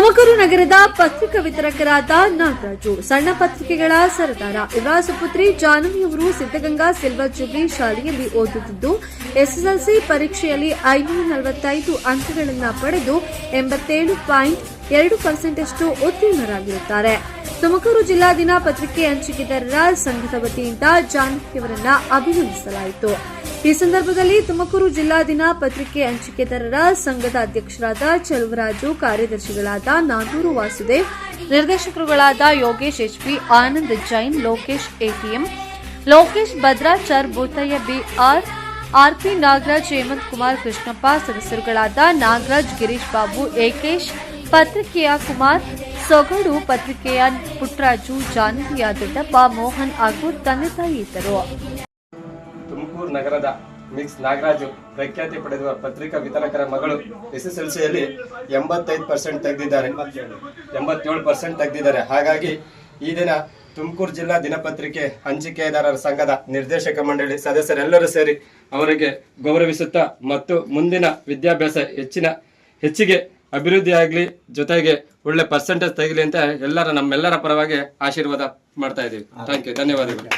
ತುಮಕೂರು ನಗರದ ಪತ್ರಿಕಾ ವಿತರಕರಾದ ನಾಗರಾಜು, ಸಣ್ಣ ಪತ್ರಿಕೆಗಳ ಸರದಾರ ಇವರ ಸುಪುತ್ರಿ ಜಾಹ್ನವಿಯವರು ಸಿದ್ದಗಂಗಾ ಸಿಲ್ವರ್ ಜುಬ್ಲಿ ಶಾಲೆಯಲ್ಲಿ ಓದುತ್ತಿದ್ದು, ಎಸ್ಎಸ್ಎಲ್ಸಿ ಪರೀಕ್ಷೆಯಲ್ಲಿ ಐನೂರ ನಲವತ್ತೈದು ಅಂಕಗಳನ್ನು ಪಡೆದು ಎಂಬತ್ತೇಳು ಪಾಯಿಂಟ್ ಎರಡು ಪರ್ಸೆಂಟಷ್ಟು ಉತ್ತೀರ್ಣರಾಗಿರುತ್ತಾರೆ. ತುಮಕೂರು ಜಿಲ್ಲಾ ದಿನ ಪತ್ರಿಕೆ ಹಂಚಿಕೆದಾರರ ಸಂಘದ ವತಿಯಿಂದ ಜಾಹ್ನವಿಯವರನ್ನ ಅಭಿನಂದಿಸಲಾಯಿತು. ಈ ಸಂದರ್ಭದಲ್ಲಿ ತುಮಕೂರು ಜಿಲ್ಲಾ ದಿನ ಪತ್ರಿಕೆ ಹಂಚಿಕೆದಾರರ ಸಂಘದ ಅಧ್ಯಕ್ಷರಾದ ಚಲುವರಾಜು, ಕಾರ್ಯದರ್ಶಿಗಳಾದ Nagur Vasudev, ನಿರ್ದೇಶಕರುಗಳಾದ Yogesh HP, Anand Jain, Lokesh ATM, Lokesh Bhadrachar Bhutayya BR, RP Nagaraj, Hemanth Kumar Krishnappa ಸದಸ್ಯರುಗಳಾದ Nagaraj, Girish Babu, Ekesh, ಪತ್ರಿಕೆಯ ಕುಮಾರ್, ಸೊಗಡು ಪತ್ರಿಕೆಯ ಪುಟ್ರಾಜು ಜಾನಕಿಯ ದೊಡ್ಡಪ್ಪ, ಮೋಹನ್ ಹಾಗೂ ತಂದೆ ತಾಯಿ ಇದ್ದರು ತುಮಕೂರು ನಗರದ ಮಿಕ್ಸ್ ನಾಗರಾಜು ಪ್ರಖ್ಯಾತಿ ಪಡೆದಿರುವ ಪತ್ರಿಕಾ ವಿತರಕರ ಮಗಳು ಎಸ್ ಎಸ್ ಎಲ್ ಸಿಯಲ್ಲಿ ಎಂಬತ್ತೈದು ಪರ್ಸೆಂಟ್ ತೆಗೆದಿದ್ದಾರೆ. ಎಂಬತ್ತೇಳು ಪರ್ಸೆಂಟ್ ತೆಗೆದಿದ್ದಾರೆ. ಹಾಗಾಗಿ ಈ ದಿನ ತುಮಕೂರು ಜಿಲ್ಲಾ ದಿನಪತ್ರಿಕೆ ಹಂಚಿಕೆದಾರರ ಸಂಘದ ನಿರ್ದೇಶಕ ಮಂಡಳಿ ಸದಸ್ಯರೆಲ್ಲರೂ ಸೇರಿ ಅವರಿಗೆ ಗೌರವಿಸುತ್ತಾ ಮತ್ತು ಮುಂದಿನ ವಿದ್ಯಾಭ್ಯಾಸ ಹೆಚ್ಚಿನ ಹೆಚ್ಚಿಗೆ ಅಭಿವೃದ್ಧಿಯಾಗಲಿ ಜೊತೆಗೆ ಒಳ್ಳೆ ಪರ್ಸೆಂಟೇಜ್ ತೆಗಲಿ ಅಂತ ಎಲ್ಲರ ನಮ್ಮೆಲ್ಲರ ಪರವಾಗಿ ಆಶೀರ್ವಾದ ಮಾಡ್ತಾ ಇದ್ದೀವಿ ಥ್ಯಾಂಕ್ ಯು ಧನ್ಯವಾದಗಳು.